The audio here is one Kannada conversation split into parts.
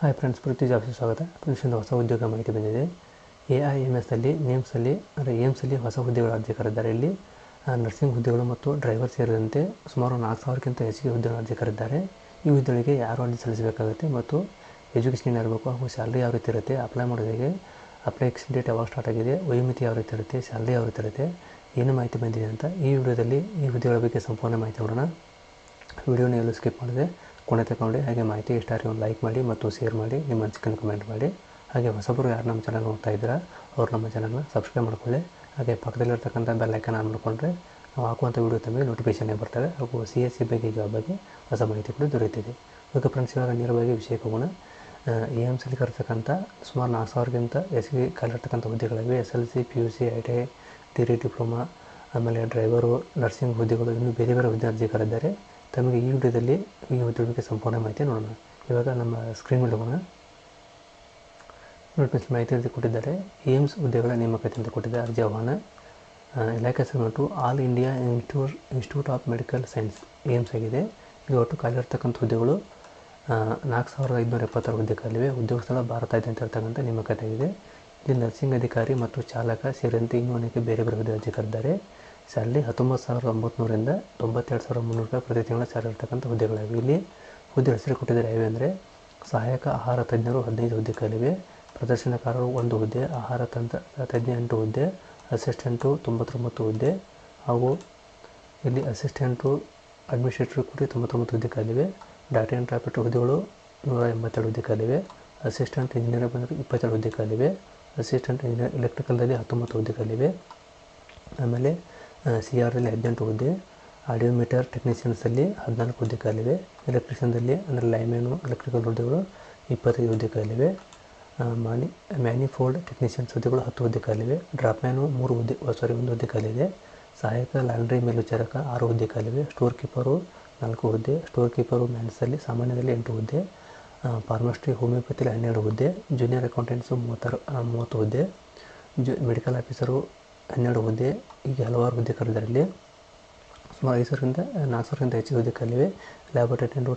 ಹಾಯ್ ಫ್ರೆಂಡ್ಸ್ ಪ್ರತಿ ಜಾಬ್ಸ್ಗೆ ಸ್ವಾಗತ. ಫ್ರೆಂಡ್ಸಿಂದ ಹೊಸ ಉದ್ಯೋಗ ಮಾಹಿತಿ ಬಂದಿದೆ. ಎ ಐ ಎಂ ಎಸ್ಸಲ್ಲಿ ನೇಮ್ಸಲ್ಲಿ ಅಂದರೆ ಏಮ್ಸಲ್ಲಿ ಹೊಸ ಹುದ್ದೆಗಳು ಅರ್ಜಿ ಕರೆದಿದ್ದಾರೆ ಇಲ್ಲಿ ನರ್ಸಿಂಗ್ ಹುದ್ದೆಗಳು ಮತ್ತು ಡ್ರೈವರ್ ಸೇರಿದಂತೆ ಸುಮಾರು ನಾಲ್ಕು ಸಾವಿರಕ್ಕಿಂತ ಹೆಚ್ಚಿಗೆ ಹುದ್ದೆಗಳು ಅರ್ಜಿ ಕರೆದಿದ್ದಾರೆ ಈ ಹುದ್ದೆಗಳಿಗೆ ಯಾರು ಅರ್ಜಿ ಸಲ್ಲಿಸಬೇಕಾಗುತ್ತೆ ಮತ್ತು ಎಜುಕೇಷನ್ ಏನಿರಬೇಕು ಹಾಗೂ ಸ್ಯಾಲ್ರಿ ಯಾವ ರೀತಿ ಇರುತ್ತೆ ಅಪ್ಲೈ ಮಾಡೋದಕ್ಕೆ ಅಪ್ಲಿಕೇಶನ್ ಡೇಟ್ ಯಾವಾಗ ಸ್ಟಾರ್ಟ್ ಆಗಿದೆ ವಯೋಮಿತಿ ಯಾವ ರೀತಿ ಇರುತ್ತೆ ಸ್ಯಾಲ್ರಿ ಯಾವ ರೀತಿ ಇರುತ್ತೆ, ಏನು ಮಾಹಿತಿ ಬಂದಿದೆ ಅಂತ ಈ ವಿಡಿಯೋದಲ್ಲಿ ಈ ಹುದ್ದೆಗಳ ಬಗ್ಗೆ ಸಂಪೂರ್ಣ ಮಾಹಿತಿ ನೋಡೋಣ. ವಿಡಿಯೋನ ಎಲ್ಲೂ ಸ್ಕಿಪ್ ಮಾಡಿದೆ. ಕೊನೆ ತಗೊಂಡು ಹಾಗೆ ಮಾಹಿತಿ ಇಷ್ಟ ಆದರೆ ಒಂದು ಲೈಕ್ ಮಾಡಿ ಮತ್ತು ಶೇರ್ ಮಾಡಿ, ನಿಮ್ಮ ಅನಿಸಿಕೆಯನ್ನು ಕಮೆಂಟ್ ಮಾಡಿ. ಹಾಗೆ ಹೊಸಬರು ಯಾರು ನಮ್ಮ ಚಾನಲ್ ನೋಡ್ತಾ ಇದ್ದೀರಾ, ಅವ್ರು ನಮ್ಮ ಚಾನಲ್ನ ಸಬ್ಸ್ಕ್ರೈಬ್ ಮಾಡ್ಕೊಳ್ಳಿ. ಹಾಗೆ ಪಕ್ಕದಲ್ಲಿರ್ತಕ್ಕಂಥ ಬೆಲ್ ಐಕನ್ ಆನ್ ಮಾಡಿಕೊಂಡ್ರೆ ನಾವು ಹಾಕುವಂಥ ವೀಡಿಯೋ ತಮಗೆ ನೋಟಿಫಿಕೇಷನ್ ಬರ್ತವೆ. ಹಾಗೂ ಸಿ ಎಸ್ ಸಿ ಬಗ್ಗೆ ಜಾಬ್ ಬಗ್ಗೆ ಹೊಸ ಮಾಹಿತಿ ಕೂಡ ದೊರೆಯುತ್ತಿದೆ. ಓಕೆ ಫ್ರೆಂಡ್ಸ್ ಇವಾಗ ನೇರವಾಗಿ ವಿಷಯಕ್ಕೆ ಹೋಗೋಣ. ಎ ಎಂ ಸಿಲಿ ಕರ್ತಕ್ಕಂಥ ಸುಮಾರು ನಾಲ್ಕು ಸಾವಿರಕ್ಕಿಂತ ಹೆಚ್ಚಿಗೆ ಕಲಿರ್ತಕ್ಕಂಥ ಹುದ್ದೆಗಳಿವೆ. S L C P U C I T I degree, diploma, ಆಮೇಲೆ ಡ್ರೈವರು ನರ್ಸಿಂಗ್ ಹುದ್ದೆಗಳು, ಇನ್ನೂ ಬೇರೆ ಬೇರೆ ಹುದ್ದೆ ತಮಗೆ ಈ ವಿಡಿಯೋದಲ್ಲಿ ಈ ಉದ್ಯೋಗಕ್ಕೆ ಸಂಪೂರ್ಣ ಮಾಹಿತಿ ನೋಡೋಣ. ಇವಾಗ ನಮ್ಮ ಸ್ಕ್ರೀನ್ ಮೇಲೆ ಹೋಗೋಣ. ಮಾಹಿತಿ ಅಂತ ಕೊಟ್ಟಿದ್ದಾರೆ. ಏಮ್ಸ್ ಹುದ್ದೆಗಳ ನೇಮಕಾತಿ ಅಂತ ಕೊಟ್ಟಿದ್ದಾರೆ ಅರ್ಜಿ ಆಹ್ವಾನ. ಇಲಾಖೆ ಹೆಸರು all India institute institute of medical science AIIMS ಆಗಿದೆ. ಇಲ್ಲಿ ಒಟ್ಟು ಖಾಲಿರ್ತಕ್ಕಂಥ ಹುದ್ದೆಗಳು ಆ, ನಾಲ್ಕು ಸಾವಿರದ ಐದುನೂರ ಎಪ್ಪತ್ತಾರು ಹುದ್ದೆ ಖಾಲಿವೆ ಉದ್ಯೋಗ ಸ್ಥಳ ಭಾರತ ಇದೆ ಅಂತ ಇರ್ತಕ್ಕಂಥ ನೇಮಕಾತಿ ಆಗಿದೆ. ಇಲ್ಲಿ ನರ್ಸಿಂಗ್ ಅಧಿಕಾರಿ ಮತ್ತು ಚಾಲಕ ಸೇರಿದಂತೆ ಇನ್ನೂ ಅನೇಕ ಬೇರೆ ಬೇರೆ ಹುದ್ದೆ ಕರೆದಿದ್ದಾರೆ ಸ್ಯಾಲ್ರಿ ಹತ್ತೊಂಬತ್ತು ಸಾವಿರದ ಒಂಬತ್ತುನೂರಿಂದ ತೊಂಬತ್ತೆರಡು ಸಾವಿರದ ಮುನ್ನೂರು ರೂಪಾಯಿ ಪ್ರತಿ ತಿಂಗಳ ಸ್ಯಾಲರಿ ಇರ್ತಕ್ಕಂಥ ಹುದ್ದೆಗಳಾಗಿವೆ. ಇಲ್ಲಿ ಹುದ್ದೆ ಹೆಸರು ಕೊಟ್ಟಿದ್ದಾರೆ. ಯಾವೆ ಅಂದರೆ ಸಹಾಯಕ ಆಹಾರ ತಜ್ಞರು ಹದಿನೈದು ಹುದ್ದೆಗಳಿವೆ. ಪ್ರದರ್ಶನಕಾರರು ಒಂದು ಹುದ್ದೆ, ಆಹಾರ ತಂತ್ರ ತಜ್ಞ ಎಂಟು ಹುದ್ದೆ ಅಸಿಸ್ಟೆಂಟು ತೊಂಬತ್ತೊಂಬತ್ತು ಹುದ್ದೆ ಹಾಗೂ ಇಲ್ಲಿ ಅಸಿಸ್ಟೆಂಟು ಅಡ್ಮಿನಿಸ್ಟ್ರೇಟರ್ ಕೂಡ ತೊಂಬತ್ತೊಂಬತ್ತು ಹುದ್ದೆ ಕಾಲಿವೆ ಡಾಟಾ ಎಂಟ್ರಿ ಆಪರೇಟರ್ ಹುದ್ದೆಗಳು ನೂರ ಎಂಬತ್ತೆರಡು ಹುದ್ದೆ ಕಾಲಿವೆ ಅಸಿಸ್ಟೆಂಟ್ ಇಂಜಿನಿಯರ್ ಬಂದರೆ ಇಪ್ಪತ್ತೆರಡು ಹುದ್ದೆ ಖಾಲಿವೆ ಅಸಿಸ್ಟೆಂಟ್ ಇಂಜಿನಿಯರ್ ಎಲೆಕ್ಟ್ರಿಕಲ್ದಲ್ಲಿ ಹತ್ತೊಂಬತ್ತು ಹುದ್ದೆ ಖಾಲಿವೆ ಆಮೇಲೆ ಸಿ ಆರ್ದಲ್ಲಿ ಹದಿನೆಂಟು ಹುದ್ದೆ ಆಡಿಯೋಮೀಟರ್ ಟೆಕ್ನಿಷಿಯನ್ಸಲ್ಲಿ ಹದಿನಾಲ್ಕು ಹುದ್ದೆ ಖಾಲಿವೆ ಎಲೆಕ್ಟ್ರಿಷಿಯನ್ದಲ್ಲಿ ಅಂದರೆ ಲೈಮ್ಯಾನು ಎಲೆಕ್ಟ್ರಿಕಲ್ ಹುದ್ದೆಗಳು ಇಪ್ಪತ್ತೈದು ಹುದ್ದೆ ಖಾಲಿವೆ ಆ, ಮಾನಿ ಮ್ಯಾನಿಫೋಲ್ಡ್ ಟೆಕ್ನಿಷಿಯನ್ಸ್ ಹುದ್ದೆಗಳು ಹತ್ತು ಹುದ್ದೆ ಡ್ರಾಪ್ ಮ್ಯಾನು ಮೂರು ಹುದ್ದೆ ಸಾರಿ ಒಂದು ಹುದ್ದೆ ಸಹಾಯಕ ಲಾಂಡ್ರಿ ಮೇಲ್ವಿಚಾರಕ ಆರು ಹುದ್ದೆ ಸ್ಟೋರ್ ಕೀಪರು ನಾಲ್ಕು ಹುದ್ದೆ. ಸ್ಟೋರ್ ಕೀಪರು ಮ್ಯಾನ್ಸಲ್ಲಿ ಸಾಮಾನ್ಯದಲ್ಲಿ ಎಂಟು ಹುದ್ದೆ. ಫಾರ್ಮಸ್ಟ್ರಿ ಹೋಮಿಯೋಪತಿಲಿ ಹನ್ನೆರಡು ಹುದ್ದೆ ಜೂನಿಯರ್ ಅಕೌಂಟೆಂಟ್ಸು ಮೂವತ್ತಾರು ಮೂವತ್ತು ಹುದ್ದೆ, ಜು ಮೆಡಿಕಲ್ ಆಫೀಸರು ಹನ್ನೆರಡು ಹುದ್ದೆ, ಹೀಗೆ ಹಲವಾರು ಹುದ್ದೆ ಕಲಿದರಲ್ಲಿ ಸುಮಾರು ಐದು ಸಾವಿರದಿಂದ ನಾಲ್ಕು ಸಾವಿರಕ್ಕಿಂತ ಹೆಚ್ಚಿಗೆ ಹುದ್ದೆ ಕಲಿವೆ. ಲ್ಯಾಬ್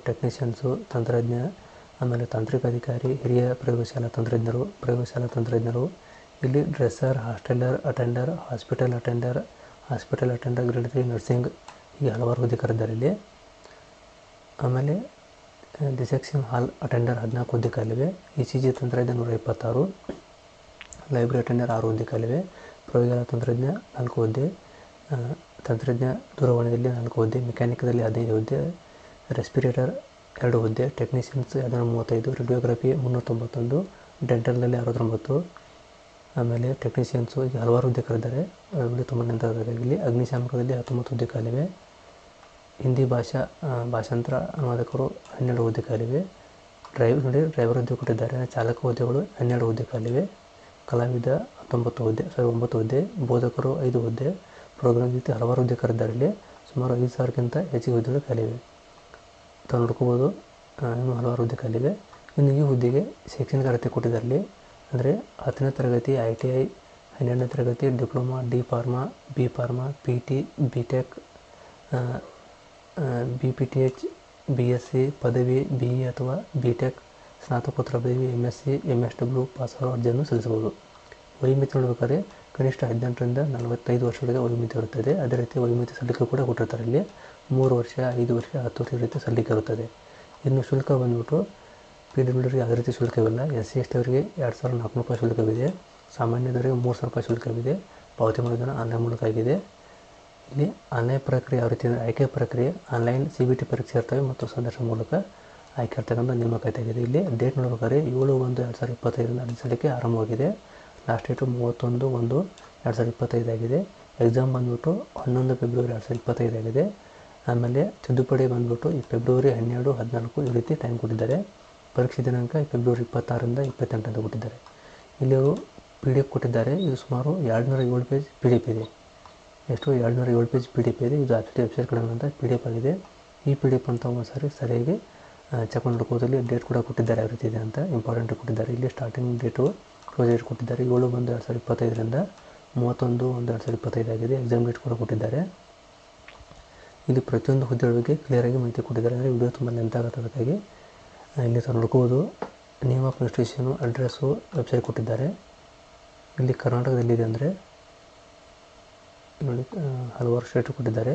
ಟೆಕ್ನಿಷಿಯನ್ಸು ತಂತ್ರಜ್ಞ, ಆಮೇಲೆ ತಾಂತ್ರಿಕ ಅಧಿಕಾರಿ, ಹಿರಿಯ ಪ್ರಯೋಗಶಾಲಾ ತಂತ್ರಜ್ಞರು ಪ್ರಯೋಗಶಾಲಾ ತಂತ್ರಜ್ಞರು. ಇಲ್ಲಿ dresser hosteller attender hospital attender hospital attender grade three nursing ಹೀಗೆ ಹಲವಾರು ಹುದ್ದೆ ಆಮೇಲೆ ಡಿಸೆಕ್ಷನ್ ಹಾಲ್ ಅಟೆಂಡರ್ ಹದಿನಾಲ್ಕು ಹುದ್ದೆ ಖಾಲಿವೆ ಇ ಸಿ ಜಿ ತಂತ್ರಜ್ಞ ನೂರ ಇಪ್ಪತ್ತಾರು ಲೈಬ್ರರಿ ಅಟೆಂಡರ್ ಆರು ಹುದ್ದೆ ಖಾಲಿವೆ ಪ್ರಯೋಗಾಲಯ ತಂತ್ರಜ್ಞ ನಾಲ್ಕು ಹುದ್ದೆ ತಂತ್ರಜ್ಞ ದೂರವಾಣಿಯಲ್ಲಿ ನಾಲ್ಕು ಹುದ್ದೆ ಮೆಕ್ಯಾನಿಕದಲ್ಲಿ ಹದಿನೈದು ಹುದ್ದೆ ರೆಸ್ಪಿರೇಟರ್ ಎರಡು ಹುದ್ದೆ ಟೆಕ್ನಿಷಿಯನ್ಸ್ ಎರಡು ಮೂವತ್ತೈದು ರೇಡಿಯೋಗ್ರಫಿ ಮುನ್ನೂರ ತೊಂಬತ್ತೊಂದು ಡೆಂಟಲ್ನಲ್ಲಿ ಅರವತ್ತೊಂಬತ್ತು, ಆಮೇಲೆ ಟೆಕ್ನಿಷಿಯನ್ಸು ಈಗ ಹಲವಾರು ಹುದ್ದೆ ಕರೆದಿದ್ದಾರೆ. ತುಂಬ ಇಲ್ಲಿ ಅಗ್ನಿಶಾಮಕದಲ್ಲಿ ಹತ್ತೊಂಬತ್ತು ಹುದ್ದೆ ಖಾಲಿವೆ ಹಿಂದಿ ಭಾಷಾ ಭಾಷಾಂತರ ಅನುವಾದಕರು ಹನ್ನೆರಡು ಹುದ್ದೆ ಖಾಲಿವೆ ಡ್ರೈವ್, ನೋಡಿ, ಡ್ರೈವರ್ ಹುದ್ದೆ ಕೊಟ್ಟಿದ್ದಾರೆ. ಚಾಲಕ ಹುದ್ದೆಗಳು ಹನ್ನೆರಡು ಹುದ್ದೆ ಖಾಲಿವೆ ಕಲಾವಿದ ಹತ್ತೊಂಬತ್ತು ಹುದ್ದೆ ಸಾರಿ ಒಂಬತ್ತು ಹುದ್ದೆ, ಬೋಧಕರು ಐದು ಹುದ್ದೆ ಪ್ರೋಗ್ರಾಮ್ ಜೊತೆ ಹಲವಾರು ಹುದ್ದೆ ಕರೆದಿದ್ದಾರೆ ಇಲ್ಲಿ. ಸುಮಾರು ಐದು ಸಾವಿರಕ್ಕಿಂತ ಹೆಚ್ಚಿಗೆ ಹುದ್ದೆಗಳು ಖಾಲಿವೆ ತಾವು ನೋಡ್ಕೋಬೋದು ಇನ್ನೂ ಹಲವಾರು ಹುದ್ದೆ ಖಾಲಿವೆ ಇನ್ನು ಈ ಹುದ್ದೆಗೆ ಶೈಕ್ಷಣಿಕ ಅರ್ಹತೆ ಕೊಟ್ಟಿದ್ದಾರೆ ಇಲ್ಲಿ. ಅಂದರೆ ಹತ್ತನೇ ತರಗತಿ ಐ ಟಿ ಐ, ಹನ್ನೆರಡನೇ ತರಗತಿ diploma, D pharma, B pharma, P T, B tech B P T H B S C ಪದವಿ ಬಿ ಇ ಅಥವಾ ಬಿ ಟೆಕ್ ಸ್ನಾತಕೋತ್ತರ ಪದವಿ M S C M S W pass ಆಗೋ ಅರ್ಜಿಯನ್ನು ಸಲ್ಲಿಸಬಹುದು. ವಯೋಮಿತಿ ನೋಡಬೇಕಾದ್ರೆ ಕನಿಷ್ಠ ಹದಿನೆಂಟರಿಂದ ನಲವತ್ತೈದು ವರ್ಷದೊಳಗೆ ವಯೋಮಿತಿ ಇರುತ್ತದೆ. ಅದೇ ರೀತಿ ವಯೋಮಿತಿ ಸಲ್ಲಿಕೆ ಕೂಡ ಕೊಟ್ಟಿರ್ತಾರೆ ಇಲ್ಲಿ. ಮೂರು ವರ್ಷ, ಐದು ವರ್ಷ, ಹತ್ತು ವರ್ಷ ರೀತಿ ಸಲ್ಲಿಕೆ ಇರುತ್ತದೆ. ಇನ್ನು ಶುಲ್ಕ ಬಂದ್ಬಿಟ್ಟು ಪಿ ಡಬ್ಲ್ಯೂ ಯಾವುದೇ ರೀತಿ ಶುಲ್ಕವಿಲ್ಲ. ಎಸ್ ಸಿ ಎಸ್ ಟಿ ಅವರಿಗೆ ಎರಡು ಸಾವಿರದ ನಾಲ್ಕುನೂರು ರೂಪಾಯಿ ಶುಲ್ಕವಿದೆ. ಸಾಮಾನ್ಯದವರಿಗೆ ಮೂರು ಸಾವಿರ ರೂಪಾಯಿ ಶುಲ್ಕವಿದೆ. ಪಾವತಿ ಮಾಡೋದನ್ನು ಆನ್ಲೈನ್ ಮೂಲಕ ಆಗಿದೆ. ಇಲ್ಲಿ ಆನ್ಲೈನ್ ಪ್ರಕ್ರಿಯೆ ಯಾವ ರೀತಿ ಆಯ್ಕೆ ಪ್ರಕ್ರಿಯೆ ಆನ್ಲೈನ್ ಸಿ ಬಿ ಟಿ ಪರೀಕ್ಷೆ ಇರ್ತವೆ ಮತ್ತು ಸಂದರ್ಶನ ಮೂಲಕ ಆಯ್ಕೆ ಇರ್ತಕ್ಕಂಥ ನೇಮಕಾತಿ ಆಗಿದೆ ಇಲ್ಲಿ ಡೇಟ್ ನೋಡ್ಬೇಕಾದ್ರೆ ಏಳು ಒಂದು ಎರಡು ಸಾವಿರದ ಇಪ್ಪತ್ತೈದರಿಂದ ನಡೆಸಲಿಕ್ಕೆ ಆರಂಭವಾಗಿದೆ. ಲಾಸ್ಟ್ ಡೇಟು ಮೂವತ್ತೊಂದು ಒಂದು ಎರಡು ಸಾವಿರದ ಇಪ್ಪತ್ತೈದಾಗಿದೆ ಎಕ್ಸಾಮ್ ಬಂದ್ಬಿಟ್ಟು ಹನ್ನೊಂದು ಫೆಬ್ರವರಿ ಎರಡು ಸಾವಿರದ ಇಪ್ಪತ್ತೈದಾಗಿದೆ ಆಮೇಲೆ ತಿದ್ದುಪಡಿ ಬಂದ್ಬಿಟ್ಟು ಈ ಫೆಬ್ರವರಿ ಹನ್ನೆರಡು, ಹದಿನಾಲ್ಕು ಈ ರೀತಿ ಟೈಮ್ ಕೊಟ್ಟಿದ್ದಾರೆ. ಪರೀಕ್ಷೆ ದಿನಾಂಕ ಫೆಬ್ರವರಿ ಇಪ್ಪತ್ತಾರರಿಂದ ಇಪ್ಪತ್ತೆಂಟು ಅಂತ ಕೊಟ್ಟಿದ್ದಾರೆ. ಇಲ್ಲಿ ಅವರು ಪಿ ಡಿ ಎಫ್ ಕೊಟ್ಟಿದ್ದಾರೆ. ಇದು ಸುಮಾರು ಎರಡು ನೂರ ಏಳು ಪೇಜ್ ಪಿ ಡಿ ಎಫ್ ಇದೆ. ಎಷ್ಟು ಎರಡುನೂರ ಏಳು ಪೇಜ್ ಪಿ ಡಿ ಎಫ್ ಇದೆ. ಇದು ಆಫೀಸ್ ವೆಬ್ಸೈಟ್ ಕಡೆ ಅಂತ ಪಿ ಡಿ ಎಫ್ ಆಗಿದೆ. ಈ ಪಿ ಡಿ ಎಫ್ ಅಂತ ಒಂದು ಸಾರಿ ಸರಿಯಾಗಿ ಚೆಕ್ ಮಾಡ್ಕೋದು ಇಲ್ಲಿ ಡೇಟ್ ಕೂಡ ಕೊಟ್ಟಿದ್ದಾರೆ ಯಾವ ರೀತಿ ಇದೆ ಅಂತ ಇಂಪಾರ್ಟೆಂಟ್ ಕೊಟ್ಟಿದ್ದಾರೆ. ಇಲ್ಲಿ ಸ್ಟಾರ್ಟಿಂಗ್ ಡೇಟು ಕ್ಲೋಸ್ ಡೇಟ್ ಕೊಟ್ಟಿದ್ದಾರೆ. ಏಳು ಒಂದು ಎರಡು ಸಾವಿರದ ಇಪ್ಪತ್ತೈದರಿಂದ ಮೂವತ್ತೊಂದು ಒಂದು ಎರಡು ಸಾವಿರದ ಇಪ್ಪತ್ತೈದು ಆಗಿದೆ. ಎಕ್ಸಾಮ್ ಡೇಟ್ ಕೂಡ ಕೊಟ್ಟಿದ್ದಾರೆ. ಇಲ್ಲಿ ಪ್ರತಿಯೊಂದು ಹುದ್ದೆಗಳ ಬಗ್ಗೆ ಕ್ಲಿಯರಾಗಿ ಮಾಹಿತಿ ಕೊಟ್ಟಿದ್ದಾರೆ. ಅಂದರೆ ವಿಡಿಯೋ ತುಂಬ ಲೆಂತ್ ಆಗುತ್ತೆ ಅದಕ್ಕಾಗಿ. ಇಲ್ಲಿ ತಾವು ನೋಡ್ಕೋಬೋದು. Name of institution address website ಕೊಟ್ಟಿದ್ದಾರೆ. ಇಲ್ಲಿ ಕರ್ನಾಟಕದಲ್ಲಿದೆ ಅಂದರೆ ನೋಡಿ ಹಲವಾರು ಸ್ಟೇಟ್ ಕೊಟ್ಟಿದ್ದಾರೆ.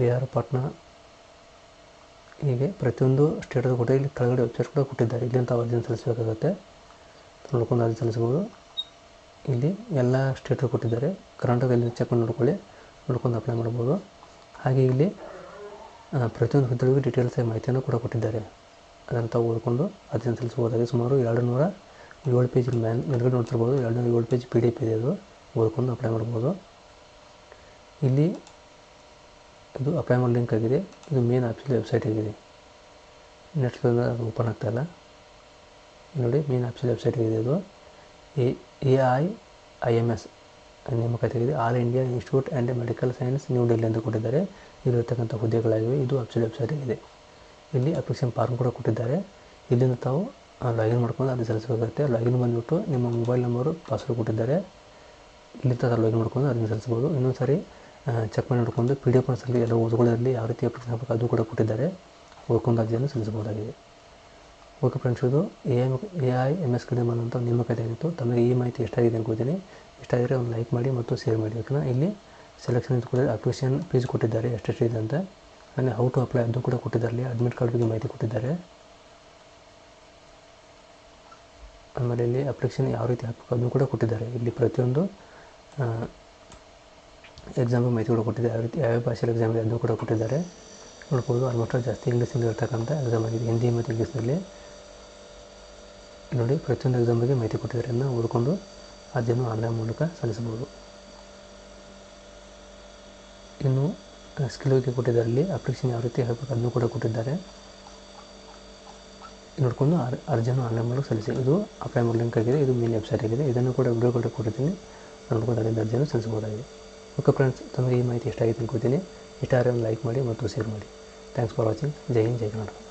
ಬಿಹಾರ, ಪಾಟ್ನಾ ಹೀಗೆ ಪ್ರತಿಯೊಂದು ಸ್ಟೇಟಲ್ಲಿ ಕೂಡ ಇಲ್ಲಿ ಕೆಳಗಡೆ ವೆಬ್ಸೈಟ್ ಕೂಡ ಕೊಟ್ಟಿದ್ದಾರೆ. ಇಲ್ಲಿ ಅಂತ ಅರ್ಜಿನ ಸಲ್ಲಿಸಬೇಕಾಗುತ್ತೆ. ನೋಡ್ಕೊಂಡು ಅರ್ಜಿ ಸಲ್ಲಿಸ್ಬೋದು ಇಲ್ಲಿ ಎಲ್ಲ ಸ್ಟೇಟ್ ಕೊಟ್ಟಿದ್ದಾರೆ. ಕರ್ನಾಟಕದಲ್ಲಿ ಚೆಕ್ ಮಾಡಿ ನೋಡ್ಕೊಳ್ಳಿ. ನೋಡ್ಕೊಂಡು ಅಪ್ಲೈ ಮಾಡ್ಬೋದು. ಹಾಗೆ ಇಲ್ಲಿ ಪ್ರತಿಯೊಂದು ಹುದ್ದೆಗೂ ಡೀಟೇಲ್ಸ್ ಮಾಹಿತಿಯನ್ನು ಕೂಡ ಕೊಟ್ಟಿದ್ದಾರೆ. ಅದಂತ ಓದ್ಕೊಂಡು ಅರ್ಜಿನ ಸಲ್ಲಿಸ್ಬೋದಾಗಿ ಸುಮಾರು ಎರಡು ನೂರ ಏಳು ಪೇಜ್ ಮ್ಯಾನ್ ಮೇಲ್ಗಡೆ ನೋಡ್ತಿರ್ಬೋದು. ಎರಡು ನೂರ ಏಳು ಪೇಜ್ ಪಿ ಡಿ ಎಫ್ ಇದೆ ಅದು. ಓದ್ಕೊಂಡು ಅಪ್ಲೈ ಮಾಡ್ಬೋದು. ಇಲ್ಲಿ ಇದು ಅಪ್ಲೈ ಮಾಡೋ ಲಿಂಕ್ ಆಗಿದೆ. ಇದು ಮೇನ್ ಆಫೀಸಲ್ಲಿ ವೆಬ್ಸೈಟ್ ಆಗಿದೆ. ನೆಟ್ ಅದು ಓಪನ್ ಆಗ್ತಾಯಿಲ್ಲ ನೋಡಿ ಮೇನ್ ಆಫೀಸಲ್ಲಿ ವೆಬ್ಸೈಟ್ ಆಗಿದೆ ಇದು A I I M S ನೇಮಕಾತಿ ಆಗಿದೆ all India institute and medical science new Delhi ಅಂತ ಕೊಟ್ಟಿದ್ದಾರೆ. ಇಲ್ಲಿರ್ತಕ್ಕಂಥ ಹುದ್ದೆಗಳಾಗಿವೆ. ಇದು ಅಫಿಷಿಯಲ್ ವೆಬ್ಸೈಟ್ ಆಗಿದೆ. ಇಲ್ಲಿ ಅಪ್ಲಿಕೇಶನ್ ಫಾರ್ಮ್ ಕೂಡ ಕೊಟ್ಟಿದ್ದಾರೆ. ಇಲ್ಲಿಂದ ತಾವು ಲಾಗಿನ್ ಮಾಡ್ಕೊಂಡು ಅದು ಸಲ್ಲಿಸಬೇಕಾಗುತ್ತೆ. ಲಾಗಿನ್ ಬಂದುಬಿಟ್ಟು ನಿಮ್ಮ ಮೊಬೈಲ್ ನಂಬರು ಪಾಸ್ವರ್ಡ್ ಕೊಟ್ಟಿದ್ದಾರೆ. ಇಲ್ಲಿ ಸಲುವಾಗಿ ನೋಡ್ಕೊಂಡು ಅದನ್ನು ಸಲ್ಲಿಸ್ಬೋದು ಇನ್ನೊಂದು ಸಾರಿ ಚೆಕ್ ಮಾಡಿ ನೋಡಿಕೊಂಡು ಪಿ ಡಿ ಎಫ್ ಸಲ್ಲಿ ಎಲ್ಲ ಓದುಗಳಲ್ಲಿ ಯಾವ ರೀತಿ ಅಪ್ಲಿಕೇಶನ್ ಹಾಕಬೇಕು ಅದು ಕೂಡ ಕೊಟ್ಟಿದ್ದಾರೆ. ಓದ್ಕೊಂಡು ಅರ್ಜಿಯನ್ನು ಸಲ್ಲಿಸಬಹುದಾಗಿದೆ. ಓಕೆ ಫ್ರೆಂಡ್ಸ್ ಇದು A I A I M S ಕಡೆ ಬಂದಂಥ ನೇಮಕಾತಿ ಆಗಿತ್ತು. ತಮಗೆ ಈ ಮಾಹಿತಿ ಎಷ್ಟಾಗಿದೆ ಅನ್ಕೋತೀನಿ ಇಷ್ಟ ಆಗಿದ್ರೆ ಒಂದು ಲೈಕ್ ಮಾಡಿ ಮತ್ತು ಶೇರ್ ಮಾಡಿ ಯಾಕಂದರೆ ಇಲ್ಲಿ ಸೆಲೆಕ್ಷನ್ ಇದು ಕೂಡ ಅಪ್ಲಿಕೇಶನ್ ಫೀಸ್ ಕೊಟ್ಟಿದ್ದಾರೆ. ಎಷ್ಟೆಷ್ಟಿದೆ ಅಂತ. ಆಮೇಲೆ ಹೌ ಟು ಅಪ್ಲೈ ಅದು ಕೂಡ ಕೊಟ್ಟಿದ್ದಾರೆ. ಇಲ್ಲಿ ಅಡ್ಮಿಟ್ ಕಾರ್ಡ್ ಬಗ್ಗೆ ಮಾಹಿತಿ ಕೊಟ್ಟಿದ್ದಾರೆ. ಆಮೇಲೆ ಇಲ್ಲಿ ಅಪ್ಲಿಕೇಶನ್ ಯಾವ ರೀತಿ ಹಾಕಬೇಕು ಅದನ್ನು ಕೂಡ ಕೊಟ್ಟಿದ್ದಾರೆ. ಇಲ್ಲಿ ಪ್ರತಿಯೊಂದು ಮಾಹಿತಿ ಕೂಡ ಕೊಟ್ಟಿದ್ದಾರೆ ಯಾವ ರೀತಿ ಯಾವ ಭಾಷೆಯಲ್ಲಿ ಎಕ್ಸಾಮ್ ಇದೆ ಅದನ್ನು ಕೂಡ ಕೊಟ್ಟಿದ್ದಾರೆ. ನೋಡ್ಬೋದು ಆಲ್ಮೋಸ್ಟ್ ಜಾಸ್ತಿ ಇಂಗ್ಲೀಷಲ್ಲಿ ಇರ್ತಕ್ಕಂಥ ಎಕ್ಸಾಮ್ ಆಗಿದೆ. ಹಿಂದಿ ಮತ್ತು ಇಂಗ್ಲೀಷ್ನಲ್ಲಿ ನೋಡಿ, ಪ್ರತಿಯೊಂದು ಎಕ್ಸಾಮ್ ಬಗ್ಗೆ ಮಾಹಿತಿ ಕೊಟ್ಟಿದ್ದಾರೆ. ಅದನ್ನು ಓದ್ಕೊಂಡು ಅದನ್ನು ಆನ್ಲೈನ್ ಮೂಲಕ ಸಲ್ಲಿಸಬಹುದು. ಇನ್ನು ಸ್ಕಿಲ್ ಬಗ್ಗೆ ಕೊಟ್ಟಿದ್ದಾರೆ. ಅಲ್ಲಿ ಅಪ್ಲಿಕೇಶನ್ ಯಾವ ರೀತಿ ಹೇಳ್ಬೇಕು ಅದನ್ನು ಕೂಡ ಕೊಟ್ಟಿದ್ದಾರೆ. ನೋಡ್ಕೊಂಡು, ಅರ್, ಅರ್ಜಿಯನ್ನು ಆನ್ಲೈನ್ ಮೂಲಕ ಸಲ್ಲಿಸಿ. ಇದು ಅಪ್ಲೈ ಮಾಡೋ ಆಗಿದೆ. ಇದು ಮೇನ್ ವೆಬ್ಸೈಟ್ ಆಗಿದೆ. ಇದನ್ನು ಕೂಡ ವಿಡಿಯೋ ಕೂಡ ಕೊಟ್ಟಿದ್ದೀನಿ. ಅಲ್ಲಿಂದ ಅರ್ಜಿಯನ್ನು ಸಲ್ಲಿಸಬಹುದಾಗಿದೆ. ಓಕೆ ಫ್ರೆಂಡ್ಸ್ ತಮಗೆ ಈ ಮಾಹಿತಿ ಇಷ್ಟ ಆಗಿದೆ ಅನ್ಕೋತೀನಿ ಇಷ್ಟ ಆದರೆ ಒಂದು ಲೈಕ್ ಮಾಡಿ ಮತ್ತು ಶೇರ್ ಮಾಡಿ. ಥ್ಯಾಂಕ್ಸ್ ಫಾರ್ ವಾಚಿಂಗ್ ಜೈ ಹಿಂದ್, ಜೈ ಕರ್ನಾಟಕ.